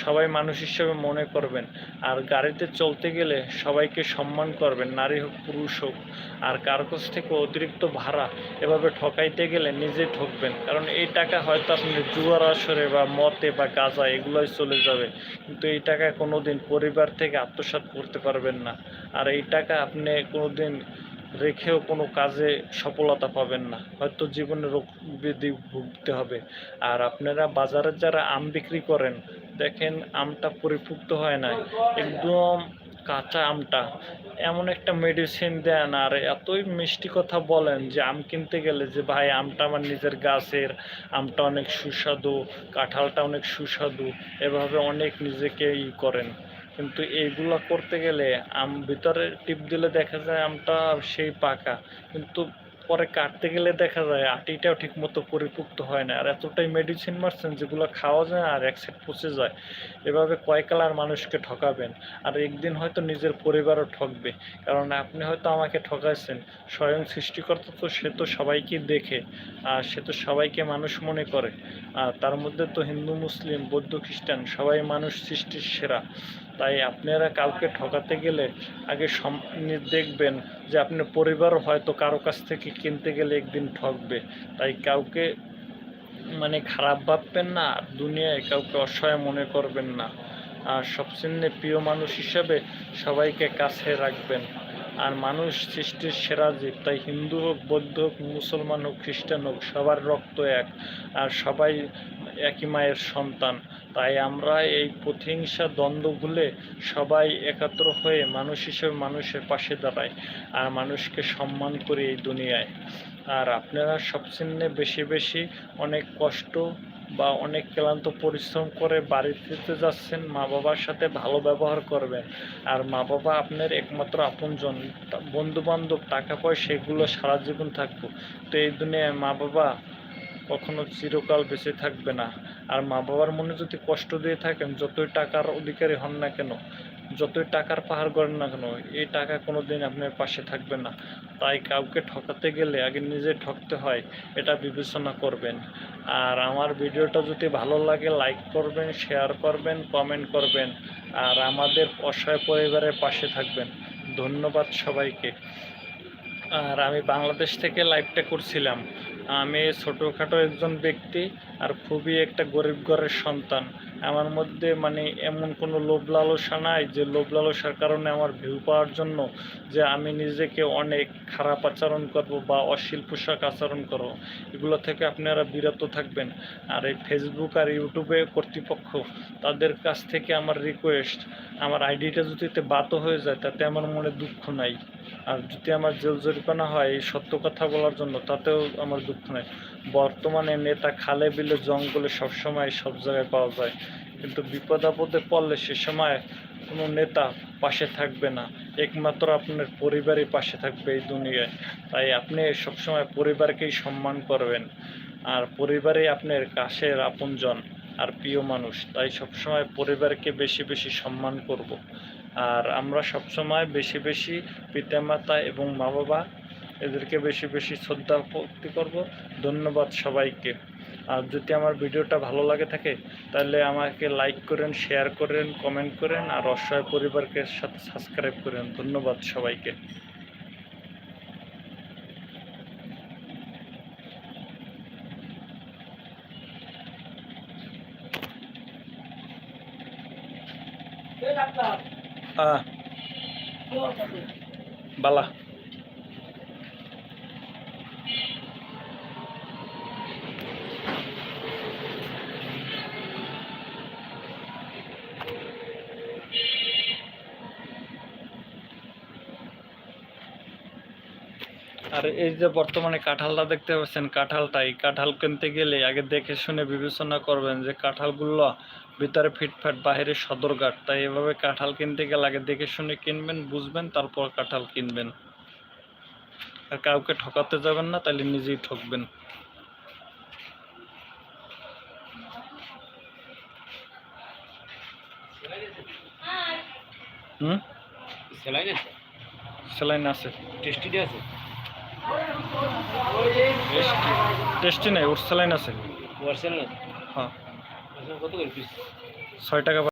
সবাই মানুষ হিসেবে মনে করবেন। আর গাড়িতে চলতে গেলে সবাইকে সম্মান করবেন, নারী হোক, পুরুষ হোক। আর কার কাছ থেকে অতিরিক্ত ভাড়া এভাবে ঠকাইতে গেলে নিজে ঠকবেন। কারণ এই টাকা হয়তো আপনি জুয়ার আসরে বা মতে বা গাঁজা এগুলোই চলে যাবে। কিন্তু এই টাকা কোনো দিন পরিবার থেকে আত্মসাৎ করতে পারবেন না। আর এই টাকা আপনি কোনো দিন রেখেও কোনো কাজে সফলতা পাবেন না। হয়তো জীবনে রোগ ব্যাধি ভুগতে হবে। আর আপনারা বাজারে যারা আম বিক্রি করেন, দেখেন আমটা পরিপুক্ত হয় না একদম কাঁচা আমটা। এমন একটা মেডিসিন দেন আর এতই মিষ্টি কথা বলেন যে আম কিনতে গেলে যে, ভাই, আমটা আমার নিজের গাছের, আমটা অনেক সুস্বাদু, কাঁঠালটা অনেক সুস্বাদু। এভাবে অনেক নিজেকে ই করেন। কিন্তু এইগুলো করতে গেলে আম, ভিতরে টিপ দিলে দেখা যায় আমটা সেই পাকা। কিন্তু পরে কাটতে গেলে দেখা যায় আটিটাও ঠিক মতো পরিপুক্ত হয় না। আর এতটাই মেডিসিন মারছেন যেগুলো খাওয়া যায় আর এক সাইড পচে যায়, এভাবে কয় কালার মানুষকে ঠকাবেন। আর একদিন হয়তো নিজের পরিবারও ঠকবে। কারণ আপনি হয়তো আমাকে ঠকাইছেন, স্বয়ং সৃষ্টিকর্তা তো, সে তো সবাইকে দেখে, আর সে তো সবাইকে মানুষ মনে করে। আর তার মধ্যে তো হিন্দু, মুসলিম, বৌদ্ধ, খ্রিস্টান সবাই মানুষ সৃষ্টির সেরা। তাই আপনারা কাউকে ঠকাতে গেলে আগে দেখবেন যে আপনার পরিবার হয়তো কারও কাছ থেকে কিনতে গেলে একদিন ঠকবে। তাই কাউকে মানে খারাপ ভাববেন না, আর দুনিয়ায় কাউকে অসহায় মনে করবেন না। আর সবচেয়ে প্রিয় মানুষ হিসাবে সবাইকে কাছে রাখবেন। আর মানুষ সৃষ্টির সেরা জীব, তাই হিন্দু হোক, বৌদ্ধ হোক, মুসলমান হোক, খ্রিস্টান হোক, সবার রক্ত এক। আর সবাই একই মায়ের সন্তান। তাই আমরা এই প্রতিহিংসা দ্বন্দ্ব ভুলে সবাই একাত্র হয়ে মানুষ হিসেবে মানুষের পাশে দাঁড়াই আর মানুষকে সম্মান করি এই দুনিয়ায়। আর আপনারা সবচেয়ে বেশি বেশি অনেক কষ্ট বা অনেক ক্লান্ত পরিশ্রম করে বাড়িতে যাচ্ছেন মা বাবার সাথে ভালো ব্যবহার করবেন। আর মা বাবা আপনার একমাত্র আপনজন। বন্ধু বান্ধব টাকা পয়সা, এগুলো সারা জীবন থাকব। তো এই দুনিয়ায় মা বাবা কখনো চিরকাল বেঁচে থাকবে না। আর মা বাবার মনে যদি কষ্ট দিয়ে থাকেন, যতই টাকার অধিকারী হন না কেন, যতই টাকার পাহাড় করেন না কেন, এই টাকা কোনো দিন আপনার পাশে থাকবে না। তাই কাউকে ঠকাতে গেলে আগে নিজে ঠকতে হয়, এটা বিবেচনা করবেন। আর আমার ভিডিওটা যদি ভালো লাগে লাইক করবেন শেয়ার করবেন কমেন্ট করবেন। আর আমাদের অসহায় পরিবারের পাশে থাকবেন। ধন্যবাদ সবাইকে। আর আমি বাংলাদেশ থেকে লাইভটা করছিলাম। আমি ছোটোখাটো একজন ব্যক্তি আর খুবই একটা গরিব ঘরের সন্তান। আমার মধ্যে মানে এমন কোনো লোভ লালসা নাই যে লোভ লালসার কারণে আমার ভিউ পাওয়ার জন্য যে আমি নিজেকে অনেক খারাপ আচরণ করব বা অশ্লীল পোশাক আচরণ করব। এগুলো থেকে আপনারা বিরত থাকবেন। আর এই ফেসবুক আর ইউটিউবে কর্তৃপক্ষ তাদের কাছ থেকে আমার রিকোয়েস্ট আমার আইডিটা যদি বাতো হয়ে যায়, তাতে আমার মনে দুঃখ নাই। আর যদি আমার জেল জরিপানা হয় এই সত্য কথা বলার জন্য, তাতেও আমার দুঃখ নেই। বর্তমানে নেতা খালে বিলে জঙ্গলে সবসময় সব জায়গায় পাওয়া যায়। কিন্তু বিপদ আপদে পড়লে সে সময় কোনো নেতা পাশে থাকবে না। একমাত্র আপনার পরিবারই পাশে থাকবে এই দুনিয়ায়। তাই আপনি সবসময় পরিবারকেই সম্মান করবেন। আর পরিবারই আপনার কাছের আপনজন আর প্রিয় মানুষ। তাই সবসময় পরিবারকে বেশি বেশি সম্মান করব। আর আমরা সবসময় বেশি বেশি পিতামাতা এবং মা বাবা এদেরকে বেশি বেশি শ্রদ্ধা ভক্তি করব। ধন্যবাদ সবাইকে। আর যদি আমার ভিডিওটা ভালো লাগে থাকে, তাহলে আমাকে লাইক করেন শেয়ার করেন কমেন্ট করেন, আর অসহায় পরিবারকে সাথে সাবস্ক্রাইব করেন। ধন্যবাদ সবাইকে। আহ, বালা। আর এই যে বর্তমানে কাঁঠালটা দেখতে পাচ্ছেন কাঁঠালটা এই কাঁঠাল কিনতে গেলে আগে দেখে শুনে বিবেচনা করবেন যে কাঁঠালগুলো ভিতরে ফিটফাট বাইরে সদরঘাট। তাই এভাবে কাঁঠাল কিনতে গেলে আগে দেখে শুনে কিনবেন বুঝবেন তারপর কাঁঠাল কিনবেন। আর কাউকে ঠকাতে যাবেন না তাহলে নিজেই ঠকবেন। হুম? সেলাই আছে স্যালাইন আছে। টেস্টি আছে? টেস্টি নাই ওর স্যালাইন আছে। ওর সেলাইন হ্যাঁ। কত করে পিস ছয় টাকা